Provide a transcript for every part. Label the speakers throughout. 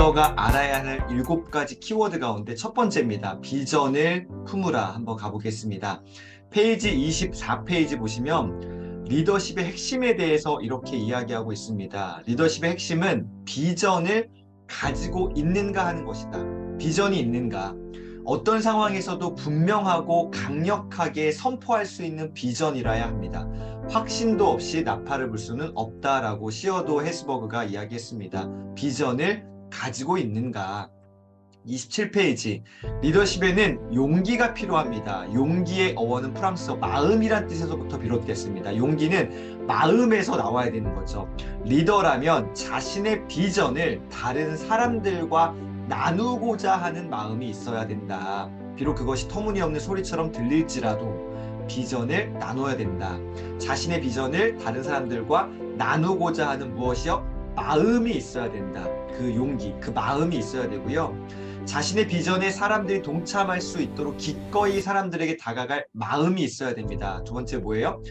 Speaker 1: 리더가 알아야 할 일곱 가지 키워드 가운데 첫 번째입니다. 비전을 품으라 한번 가보겠습니다. 페이지 24페이지 보시면 리더십의 핵심에 대해서 이렇게 이야기하고 있습니다. 리더십의 핵심은 비전을 가지고 있는가 하는 것이다. 비전이 있는가. 어떤 상황에서도 분명하고 강력하게 선포할 수 있는 비전이라야 합니다. 확신도 없이 나팔을 불 수는 없다라고 시어도 헤스버그가 이야기했습니다. 비전을 가지고 있는가? 27페이지 리더십에는 용기가 필요합니다. 용기의 어원은 프랑스어 마음이란 뜻에서부터 비롯됐습니다. 용기는 마음에서 나와야 되는 거죠. 리더라면 자신의 비전을 다른 사람들과 나누고자 하는 마음이 있어야 된다. 비록 그것이 터무니없는 소리처럼 들릴지라도 비전을 나눠야 된다. 자신의 비전을 다른 사람들과 나누고자 하는 무엇이요? 마음이 있어야 된다. 그 용기, 그 마음이 있어야 되고요. 자신의 비전에 사람들이 동참할 수 있도록 기꺼이 사람들에게 다가갈 마음이 있어야 됩니다. 두 번째 뭐예요?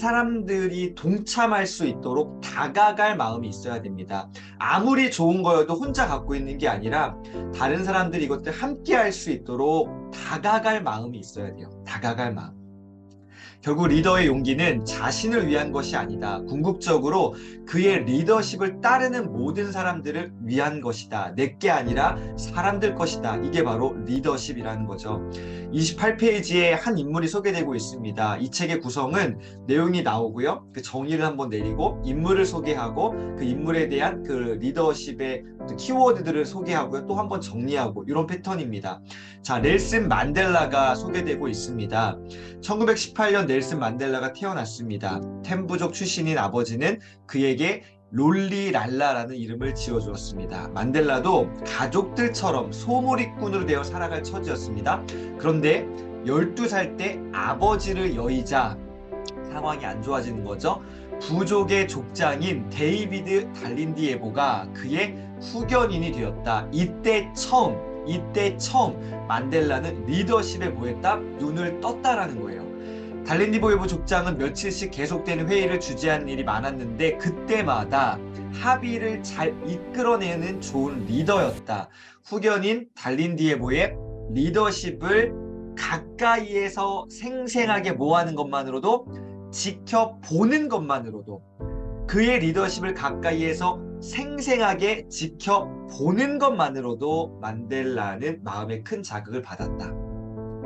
Speaker 1: 사람들이 동참할 수 있도록 다가갈 마음이 있어야 됩니다. 아무리 좋은 거여도 혼자 갖고 있는 게 아니라 다른 사람들이 이것들 함께 할 수 있도록 다가갈 마음이 있어야 돼요. 다가갈 마음. 결국 리더의 용기는 자신을 위한 것이 아니다. 궁극적으로 그의 리더십을 따르는 모든 사람들을 위한 것이다. 내게 아니라 사람들 것이다. 이게 바로 리더십이라는 거죠. 28페이지에 한 인물이 소개되고 있습니다. 이 책의 구성은 내용이 나오고요. 그 정의를 한번 내리고 인물을 소개하고 그 인물에 대한 그 리더십의 키워드들을 소개하고요. 또 한번 정리하고 이런 패턴입니다. 자, 넬슨 만델라가 소개되고 있습니다. 1918년 넬슨 만델라가 태어났습니다. 템부족 출신인 아버지는 그에게 롤리 랄라라는 이름을 지어주었습니다. 만델라도 가족들처럼 소몰이꾼으로 되어 살아갈 처지였습니다. 그런데 12살 때 아버지를 여의자 상황이 안 좋아지는 거죠. 부족의 족장인 데이비드 달린디에보가 그의 후견인이 되었다. 이때 처음, 이때 처음 만델라는 리더십에 뭐했다? 눈을 떴다라는 거예요. 달린디보에보 족장은 며칠씩 계속되는 회의를 주재하는 일이 많았는데 그때마다 합의를 잘 이끌어내는 좋은 리더였다. 후견인 달린디에보의 리더십을 가까이에서 생생하게 모하는 것만으로도 지켜보는 것만으로도 그의 리더십을 가까이에서 생생하게 지켜보는 것만으로도 만델라는 마음에 큰 자극을 받았다.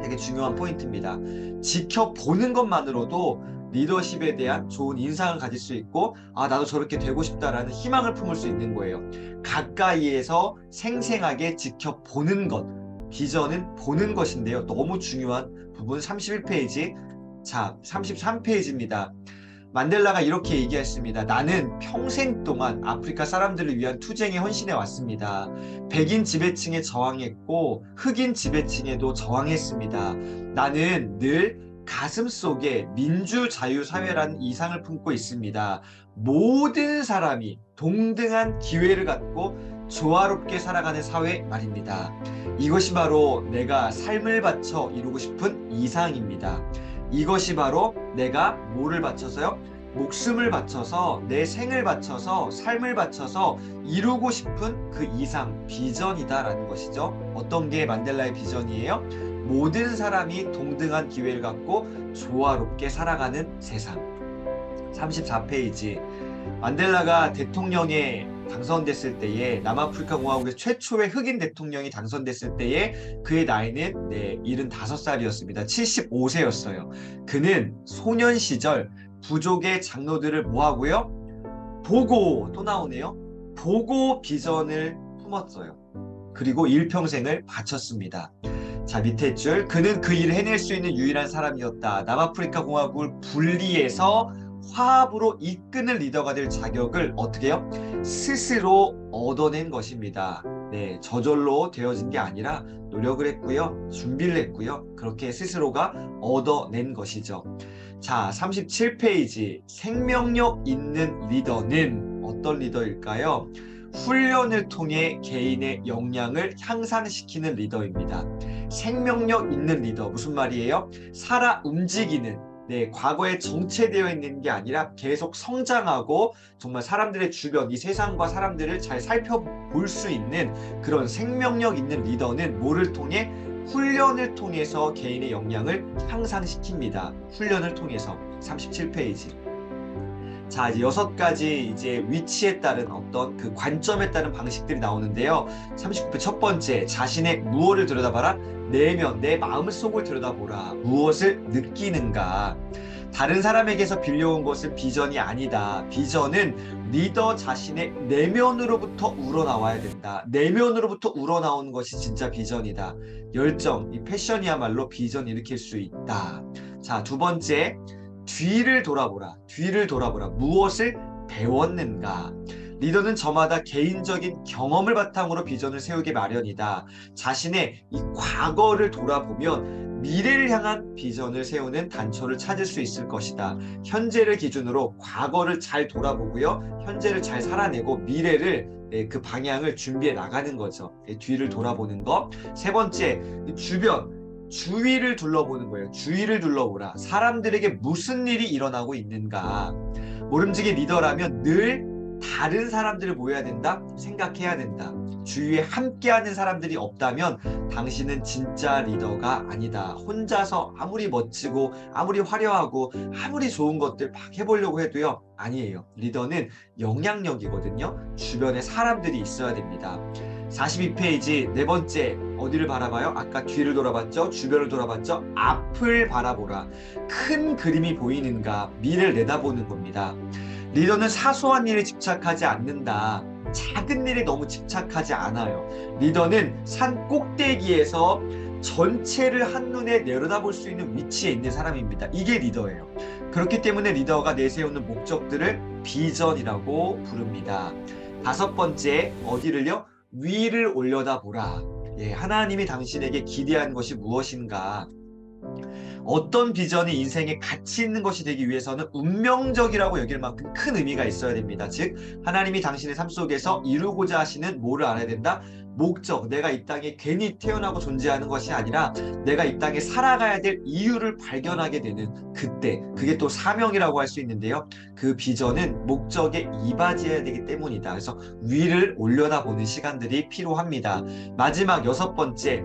Speaker 1: 되게 중요한 포인트입니다. 지켜보는 것만으로도 리더십에 대한 좋은 인상을 가질 수 있고 아 나도 저렇게 되고 싶다라는 희망을 품을 수 있는 거예요. 가까이에서 생생하게 지켜보는 것 비전은 보는 것인데요. 너무 중요한 부분 31페이지 자 33페이지입니다. 만델라가 이렇게 얘기했습니다. 나는 평생 동안 아프리카 사람들을 위한 투쟁에 헌신해 왔습니다. 백인 지배층에 저항했고 흑인 지배층에도 저항했습니다. 나는 늘 가슴 속에 민주 자유 사회라는 이상을 품고 있습니다. 모든 사람이 동등한 기회를 갖고 조화롭게 살아가는 사회 말입니다. 이것이 바로 내가 삶을 바쳐 이루고 싶은 이상입니다. 이것이 바로 내가 뭐를 바쳐서요? 목숨을 바쳐서 내 생을 바쳐서 삶을 바쳐서 이루고 싶은 그 이상 비전이다라는 것이죠. 어떤 게 만델라의 비전이에요? 모든 사람이 동등한 기회를 갖고 조화롭게 살아가는 세상. 34페이지. 만델라가 대통령에 당선됐을 때에 남아프리카 공화국의 최초의 흑인 대통령이 당선됐을 때에 그의 나이는 네, 75살이었습니다. 75세였어요. 그는 소년 시절 부족의 장로들을 모하고요. 보고 또 나오네요. 보고 비전을 품었어요. 그리고 일평생을 바쳤습니다. 자 밑에 줄 그는 그 일을 해낼 수 있는 유일한 사람이었다. 남아프리카 공화국을 분리해서 화합으로 이끄는 리더가 될 자격을 어떻게 해요? 스스로 얻어낸 것입니다. 네, 저절로 되어진 게 아니라 노력을 했고요. 준비를 했고요. 그렇게 스스로가 얻어낸 것이죠. 자, 37페이지. 생명력 있는 리더는 어떤 리더일까요? 훈련을 통해 개인의 역량을 향상시키는 리더입니다. 생명력 있는 리더. 무슨 말이에요? 살아 움직이는 네, 과거에 정체되어 있는 게 아니라 계속 성장하고 정말 사람들의 주변, 이 세상과 사람들을 잘 살펴볼 수 있는 그런 생명력 있는 리더는 뭐를 통해 훈련을 통해서 개인의 역량을 향상시킵니다. 훈련을 통해서 37페이지. 자, 이제 여섯 가지 이제 위치에 따른 어떤 그 관점에 따른 방식들이 나오는데요. 39회 첫 번째, 자신의 무엇을 들여다봐라. 내면, 내 마음 속을 들여다보라. 무엇을 느끼는가. 다른 사람에게서 빌려온 것은 비전이 아니다. 비전은 리더 자신의 내면으로부터 우러나와야 된다. 내면으로부터 우러나오는 것이 진짜 비전이다. 열정, 이 패션이야말로 비전 일으킬 수 있다. 자, 두 번째, 뒤를 돌아보라. 뒤를 돌아보라. 무엇을 배웠는가? 리더는 저마다 개인적인 경험을 바탕으로 비전을 세우기 마련이다. 자신의 이 과거를 돌아보면 미래를 향한 비전을 세우는 단초를 찾을 수 있을 것이다. 현재를 기준으로 과거를 잘 돌아보고요. 현재를 잘 살아내고 미래를 네, 그 방향을 준비해 나가는 거죠. 네, 뒤를 돌아보는 것. 세 번째, 주변. 주위를 둘러보는 거예요. 주위를 둘러보라. 사람들에게 무슨 일이 일어나고 있는가. 모름지기 리더라면 늘 다른 사람들을 모여야 된다? 생각해야 된다. 주위에 함께하는 사람들이 없다면 당신은 진짜 리더가 아니다. 혼자서 아무리 멋지고 아무리 화려하고 아무리 좋은 것들 막 해보려고 해도요. 아니에요. 리더는 영향력이거든요. 주변에 사람들이 있어야 됩니다. 42페이지 네 번째 어디를 바라봐요? 아까 뒤를 돌아봤죠? 주변을 돌아봤죠? 앞을 바라보라. 큰 그림이 보이는가? 미래를 내다보는 겁니다. 리더는 사소한 일에 집착하지 않는다. 작은 일에 너무 집착하지 않아요. 리더는 산 꼭대기에서 전체를 한눈에 내려다볼 수 있는 위치에 있는 사람입니다. 이게 리더예요. 그렇기 때문에 리더가 내세우는 목적들을 비전이라고 부릅니다. 다섯 번째, 어디를요? 위를 올려다 보라. 예, 하나님이 당신에게 기대한 것이 무엇인가? 어떤 비전이 인생에 가치 있는 것이 되기 위해서는 운명적이라고 여길 만큼 큰 의미가 있어야 됩니다. 즉, 하나님이 당신의 삶 속에서 이루고자 하시는 뭐를 알아야 된다? 목적, 내가 이 땅에 괜히 태어나고 존재하는 것이 아니라 내가 이 땅에 살아가야 될 이유를 발견하게 되는 그때, 그게 또 사명이라고 할 수 있는데요. 그 비전은 목적에 이바지해야 되기 때문이다. 그래서 위를 올려다보는 시간들이 필요합니다. 마지막 여섯 번째,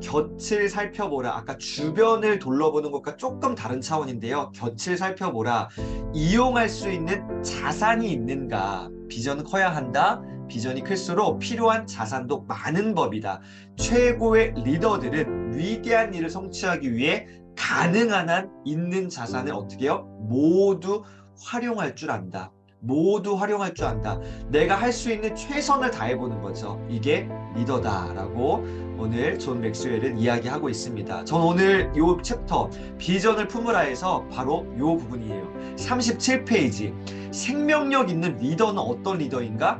Speaker 1: 곁을 살펴보라. 아까 주변을 둘러보는 것과 조금 다른 차원인데요. 곁을 살펴보라. 이용할 수 있는 자산이 있는가. 비전은 커야 한다. 비전이 클수록 필요한 자산도 많은 법이다. 최고의 리더들은 위대한 일을 성취하기 위해 가능한 한 있는 자산을 어떻게 해요? 모두 활용할 줄 안다. 모두 활용할 줄 안다. 내가 할 수 있는 최선을 다해보는 거죠. 이게 리더다라고 오늘 존 맥스웰은 이야기하고 있습니다. 전 오늘 이 챕터 비전을 품으라에서 바로 이 부분이에요. 37페이지 생명력 있는 리더는 어떤 리더인가?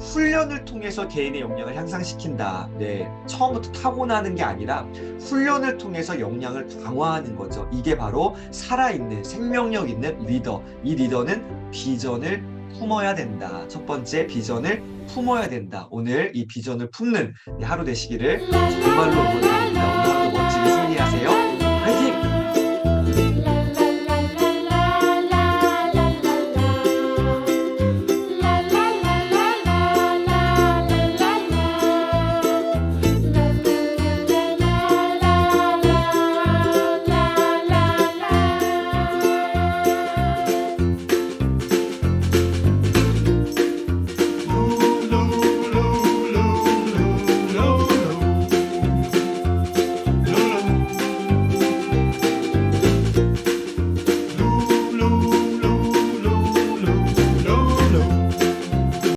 Speaker 1: 훈련을 통해서 개인의 역량을 향상시킨다. 네, 처음부터 타고나는 게 아니라 훈련을 통해서 역량을 강화하는 거죠. 이게 바로 살아있는 생명력 있는 리더. 이 리더는 비전을 품어야 된다. 첫 번째 비전을 품어야 된다. 오늘 이 비전을 품는 하루 되시기를 정말로 응원드립니다. 오늘 하루 멋지게 승리하세요.